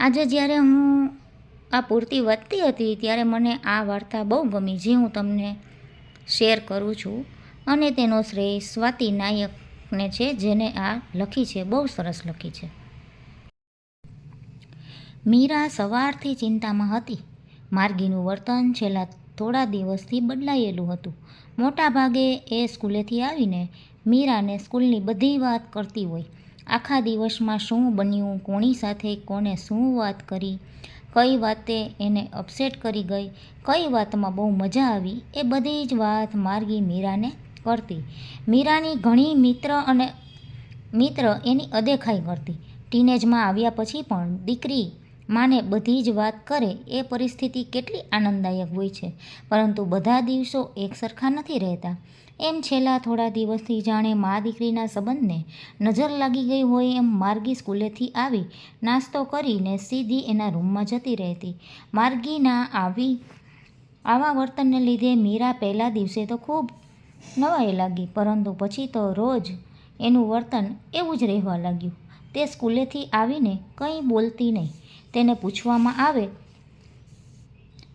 આજે જ્યારે હું આ પૂર્તિ વધતી હતી ત્યારે મને આ વાર્તા બહુ ગમી, જે હું તમને શેર કરું છું. અને તેનો શ્રેય સ્વાતિ નાયકને છે, જેને આ લખી છે, બહુ સરસ લખી છે. મીરા સવારથી ચિંતામાં હતી. માર્ગીનું વર્તન છેલ્લા થોડા દિવસથી બદલાયેલું હતું. મોટા ભાગે એ સ્કૂલેથી આવીને મીરાને સ્કૂલની બધી વાત કરતી હોય. આખા દિવસમાં શું બન્યું, કોની સાથે કોને શું વાત કરી, કઈ વાતે એને અપસેટ કરી ગઈ, કઈ વાતમાં બહુ મજા આવી, એ બધી જ વાત માર્ગી મીરાને કરતી. મીરાની ઘણી મિત્ર અને મિત્ર એની અદેખાઈ કરતી. ટીનેજમાં આવ્યા પછી પણ દીકરી માને બધી જ વાત કરે એ પરિસ્થિતિ કેટલી આનંદદાયક હોય છે. પરંતુ બધા દિવસો એક સરખા નથી રહેતા. એમ છેલ્લા થોડા દિવસથી જાણે મા દીકરીના સંબંધને નજર લાગી ગઈ હોય એમ માર્ગી સ્કૂલેથી આવી, નાસ્તો કરીને સીધી એના રૂમમાં જતી રહેતી. માર્ગીના આવી, આવા વર્તનને લીધે મીરા પહેલા દિવસે તો ખૂબ નવાઈ લાગી, પરંતુ પછી તો રોજ એનું વર્તન એવું જ રહેવા લાગ્યું. તે સ્કૂલેથી આવીને કંઈ બોલતી નહીં. તેને પૂછવામાં આવે.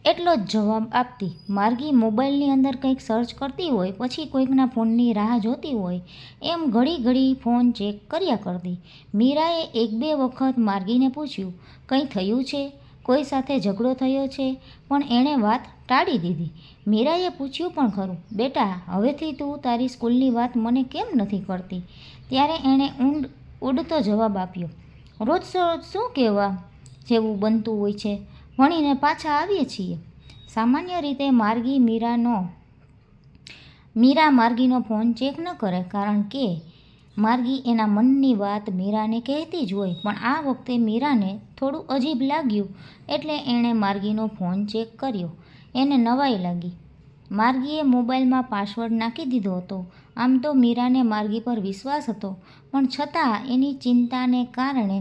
એટલો જ જવાબ આપતી માર્ગી મોબાઈલની અંદર કંઈક સર્ચ કરતી હોય, પછી કોઈકના ફોનની રાહ જોતી હોય, એમ ઘડી ઘડી ફોન ચેક કર્યા કરતી. મીરાએ એક બે વખત માર્ગીને પૂછ્યું, કંઈ થયું છે? કોઈ સાથે ઝઘડો થયો છે? પણ એણે વાત ટાળી દીધી. મીરાએ પૂછ્યું પણ ખરું, બેટા, હવેથી તું તારી સ્કૂલની વાત મને કેમ નથી કરતી? ત્યારે એણે ઊંડ, ઉડતો જવાબ આપ્યો, રોજ રોજ શું કહેવા? જેવું બનતું હોય છે. ભણીને પાછા આવીએ છીએ. સામાન્ય રીતે માર્ગી મીરાનો, મીરા માર્ગીનો ફોન ચેક ન કરે કારણ કે માર્ગી એના મનની વાત મીરાને કહેતી જ હોય. પણ આ વખતે મીરાને થોડું અજીબ લાગ્યું એટલે એણે માર્ગીનો ફોન ચેક કર્યો. એને નવાઈ લાગી. માર્ગીએ મોબાઈલમાં પાસવર્ડ નાખી દીધો હતો. આમ તો મીરાને માર્ગી પર વિશ્વાસ હતો. પણ છતાં એની ચિંતાને કારણે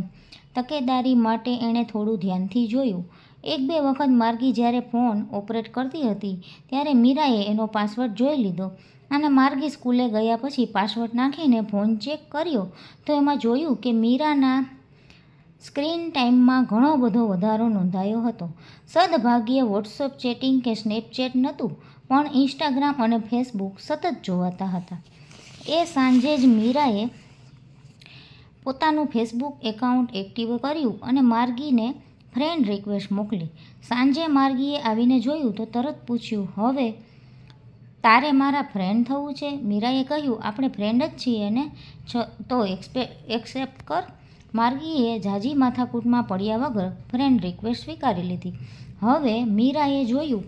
તકેદારી માટે એણે થોડું ધ્યાનથી જોયું. એક બે વખત માર્ગી જ્યારે ફોન ઓપરેટ કરતી હતી, ત્યારે મીરાએ એનો પાસવર્ડ જોઈ લીધો અને માર્ગી સ્કૂલે ગયા પછી પાસવર્ડ નાખીને ફોન ચેક કર્યો. તો એમાં જોયું કે મીરાના સ્ક્રીન ટાઈમમાં ઘણો બધો વધારો નોંધાયો હતો. સદભાગ્યે વોટ્સઅપ ચેટિંગ કે સ્નેપચેટ નહોતું. પણ ઇન્સ્ટાગ્રામ અને ફેસબુક સતત જોવાતા હતા. એ સાંજે જ મીરાએ પોતાનું ફેસબુક એકાઉન્ટ એક્ટિવ કર્યું અને માર્ગીને ફ્રેન્ડ રિક્વેસ્ટ મોકલી. સાંજે માર્ગીએ આવીને જોયું તો તરત પૂછ્યું, હવે તારે મારા ફ્રેન્ડ થવું છે? મીરાએ કહ્યું, આપણે ફ્રેન્ડ જ છીએ ને તો એક્સપે, એક્સેપ્ટ કર. માર્ગીએ ઝાઝી માથાકૂટમાં પડ્યા વગર ફ્રેન્ડ રિક્વેસ્ટ સ્વીકારી લીધી. હવે મીરાએ જોયું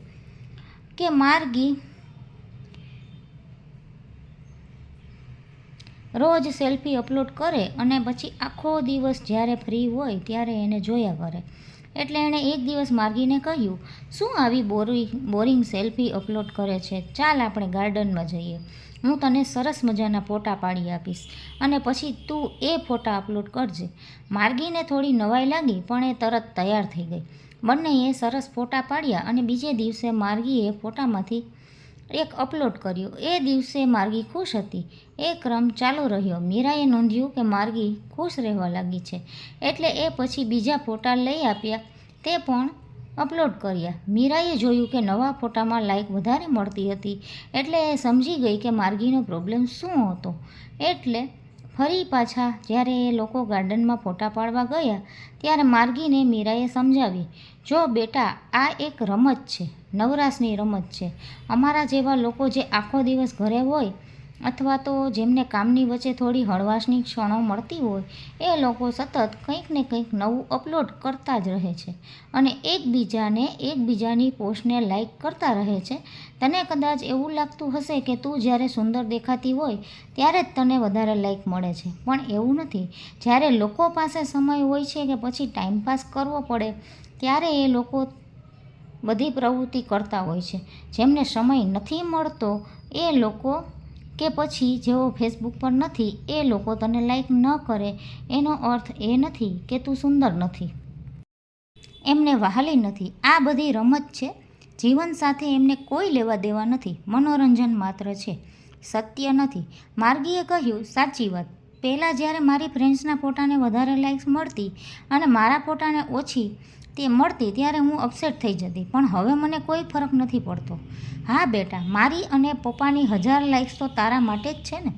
કે માર્ગી રોજ સેલ્ફી અપલોડ કરે અને પછી આખો દિવસ જ્યારે ફ્રી હોય ત્યારે એને જોયા કરે. એટલે એણે એક દિવસ માર્ગીને કહ્યું, શું આવી બોરિંગ બોરિંગ સેલ્ફી અપલોડ કરે છે? ચાલ આપણે ગાર્ડનમાં જઈએ. હું તને સરસ મજાના ફોટા પાડી આપીશ. અને પછી તું એ ફોટા અપલોડ કરજે. માર્ગીને થોડી નવાઈ લાગી, પણ એ તરત તૈયાર થઈ ગઈ. બંનેએ સરસ ફોટા પાડ્યા અને બીજે દિવસે માર્ગીએ ફોટામાંથી એક અપલોડ કર્યો. એ દિવસે માર્ગી ખુશ હતી. એ ક્રમ ચાલુ રહ્યો. મીરાએ નોંધ્યું કે માર્ગી ખુશ રહેવા લાગી છે. એટલે એ પછી બીજા ફોટા લઈ આપ્યા. તે પણ અપલોડ કર્યા. મીરાએ જોયું કે નવા ફોટામાં લાઈક વધારે મળતી હતી. એટલે એ સમજી ગઈ કે માર્ગીનો પ્રોબ્લેમ શું હતો. એટલે ફરી પાછા જ્યારે એ લોકો ગાર્ડનમાં ફોટા પાડવા ગયા, ત્યારે માર્ગીને મીરાએ સમજાવી, જો બેટા, આ એક રમત છે, નવરાશની રમત છે. અમારા જેવા લોકો જે આખો દિવસ ઘરે હોય અથવા તો જેમને કામની વચ્ચે થોડી હળવાશની ક્ષણો મળતી હોય, એ લોકો સતત કંઈક ને કંઈક નવું અપલોડ કરતા જ રહે છે અને એકબીજાને એકબીજાની પોસ્ટને લાઇક કરતા રહે છે. તને કદાચ એવું લાગતું હશે કે તું જ્યારે સુંદર દેખાતી હોય, ત્યારે જ તને વધારે લાઇક મળે છે. પણ એવું નથી. જ્યારે લોકો પાસે સમય હોય છે કે પછી ટાઈમપાસ કરવો પડે, ત્યારે એ લોકો બધી પ્રવૃત્તિ કરતા હોય છે. જેમને સમય નથી મળતો, એ લોકો કે પછી જેઓ ફેસબુક પર નથી, એ લોકો તને લાઈક ન કરે, એનો અર્થ એ નથી કે તું સુંદર નથી. એમને વહાલી નથી. આ બધી રમત છે. જીવન સાથે એમને કોઈ લેવા દેવા નથી. મનોરંજન માત્ર છે. સત્ય નથી. માર્ગીએ કહ્યું, સાચી વાત. પહેલાં જ્યારે મારી ફ્રેન્ડ્સના ફોટાને વધારે લાઇક્સ મળતી અને મારા ફોટાને ઓછી તે મળતી ત્યારે હું અપસેટ થઈ જતી, પણ હવે મને કોઈ ફરક નથી પડતો. હા બેટા, મારી અને પપ્પાની હજાર લાઇક્સ તો તારા માટે જ છે ને?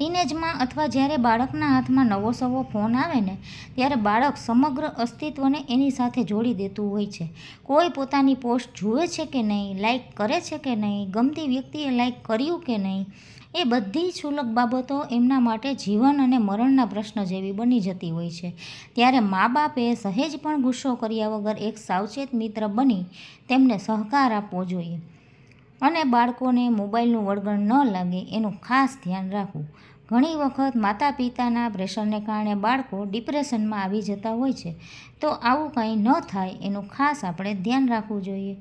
ટીનેજમાં અથવા જ્યારે બાળકના હાથમાં નવો સવો ફોન આવે ને, ત્યારે બાળક સમગ્ર અસ્તિત્વને એની સાથે જોડી દેતું હોય છે. કોઈ પોતાની પોસ્ટ જુએ છે કે નહીં, લાઈક કરે છે કે નહીં, ગમતી વ્યક્તિએ લાઈક કર્યું કે નહીં, એ બધી શુલક બાબતો એમના માટે જીવન અને મરણના પ્રશ્ન જેવી બની જતી હોય છે. ત્યારે મા બાપે સહેજ પણ ગુસ્સો કર્યા વગર એક સાવચેત મિત્ર બની તેમને સહકાર આપવો જોઈએ. અને બાળકોને મોબાઈલનું વળગણ ન લાગે એનું ખાસ ધ્યાન રાખવું. ઘણી વખત માતા પિતાના પ્રેશરને કારણે બાળકો ડિપ્રેશનમાં આવી જતા હોય છે. તો આવું કંઈ ન થાય એનું ખાસ આપણે ધ્યાન રાખવું જોઈએ.